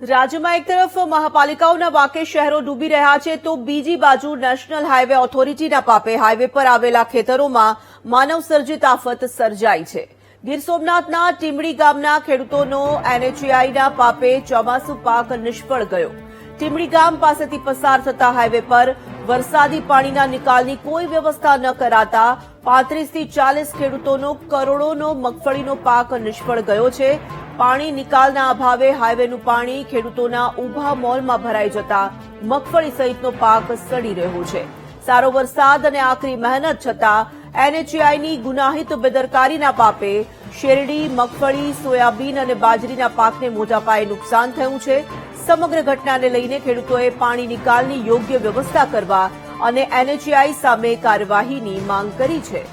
રાજ્યમાં એક તરફ મહાપાલિકાઓના વાકે શહેરો ડૂબી રહ્યા છે, તો બીજી બાજુ નેશનલ હાઈવે ઓથોરિટીના પાપે હાઈવે પર આવેલા ખેતરોમાં માનવ સર્જિત આફત સર્જાઈ છે. ગીર સોમનાથના ટીમડી ગામના ખેડૂતોનો એનએચઆઈના પાપે ચોમાસુ પાક નિષ્ફળ ગયો. ટીમડી ગામ પાસેથી પસાર થતા હાઈવે પર વરસાદી પાણીના નિકાલની કોઈ વ્યવસ્થા ન કરાતા પાંત્રીસથી ચાલીસ ખેડૂતોનો કરોડોનો મગફળીનો પાક નિષ્ફળ ગયો છે. પાણી નિકાલના અભાવે હાઈવેનું પાણી ખેડૂતોના ઊભા મોલમાં ભરાઈ જતા મગફળી સહિતનો પાક સડી રહ્યો છે. સારો વરસાદ અને આકરી મહેનત છતાં એનએચઆઈની ગુનાહિત બેદરકારીના પાપે શેરડી, મગફળી, સોયાબીન અને બાજરીના પાકને મોટા પાયે નુકસાન થયું છે. સમગ્ર ઘટનાને લઈને ખેડૂતોએ પાણી નિકાલની યોગ્ય વ્યવસ્થા કરવા અને એનએચઆઈ સામે કાર્યવાહીની માંગ કરી છે.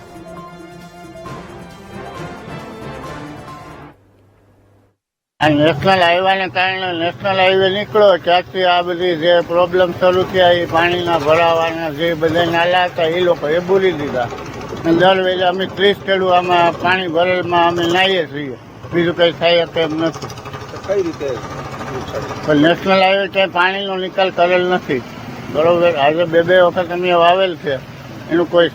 આ નેશનલ હાઈવાને કારણે નેશનલ હાઈવે નીકળ્યો. ત્યાંથી આ બધી જે પ્રોબ્લેમ શરૂ થયા એ પાણીના ભરાવાના જે બધા નાલા હતા એ લોકો એ ભૂલી દીધા. અને દર વેલે અમે ત્રીસ ખેડૂ આમાં પાણી ભરેલમાં અમે નાહીએ છીએ. બીજું કંઈ થાય તેમ નથી. કઈ રીતે પણ નેશનલ હાઈવે ક્યાંય પાણીનો નિકાલ કરેલ નથી. બરોબર? આજે બે બે વખત અમે વાવેલ છે. એનું કોઈ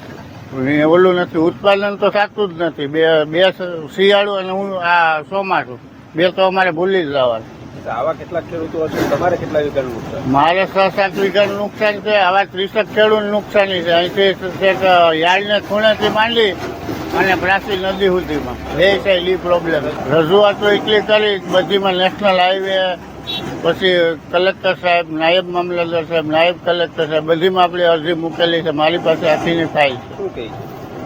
ઓલું નથી. ઉત્પાદન તો સાચું જ નથી. બે બે શિયાળું અને હું આ ચોમાસું. બે તો અમારે ભૂલી જ જવાનું. આવા કેટલાક ખેડૂતો હશે તમારે કેટલા વીઘાનું નુકસાન? મારે છ સાત વીઘાનું નુકસાન છે આવા ત્રીસક ખેડૂત નુકસાની છે. અહીંથી યાર્ડને ખૂણેથી માંડી અને પ્રાચી નદી સુધીમાં. બે સાઈડ ઈ પ્રોબ્લેમ રજૂઆતો એટલી કરી બધીમાં નેશનલ હાઈવે પછી કલેક્ટર સાહેબ નાયબ મામલતદાર સાહેબ નાયબ કલેક્ટર સાહેબ બધીમાં આપણે અરજી મૂકેલી છે મારી પાસે આખીની ફાઇલ છે.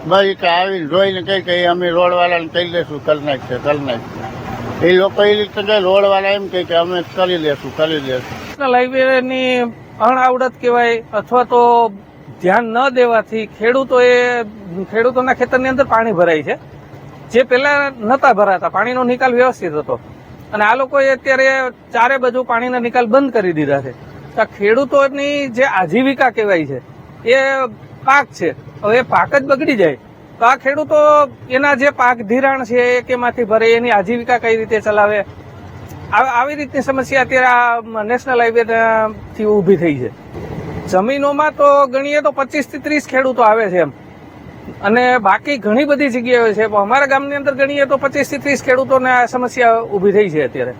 બસ આવીને જોઈને કહી કે અમે રોડવાળાને કહી દઈશું કરી નાખશે કરી નાખશે. એ લોકો એ રીતે રોડવાળા એમ કે અમે કરી દેશું કરી દેશું નેશનલ હાઈવેની અણઆવડત કહેવાય અથવા તો ધ્યાન ન દેવાથી ખેડૂતોએ ખેડૂતોના ખેતરની અંદર પાણી ભરાય છે. જે પહેલા નતા ભરાતા, પાણીનો નિકાલ વ્યવસ્થિત હતો. અને આ લોકોએ અત્યારે ચારે બાજુ પાણીના નિકાલ બંધ કરી દીધા છે. તો ખેડૂતોની જે આજીવિકા કહેવાય છે, એ પાક છે. હવે પાક જ બગડી જાય. તો આ ખેડૂતો એના જે પાક ધિરાણ છે એ કેમાંથી ભરે, એની આજીવિકા કઈ રીતે ચલાવે? આવી રીતની સમસ્યા અત્યારે આ નેશનલ હાઈવે થી ઊભી થઈ છે. જમીનોમાં તો ગણીએ તો પચીસથી ત્રીસ ખેડૂતો આવે છે એમ. અને બાકી ઘણી બધી જગ્યાઓ છે. પણ અમારા ગામની અંદર ગણીએ તો પચીસથી ત્રીસ ખેડૂતોને આ સમસ્યા ઊભી થઈ છે અત્યારે.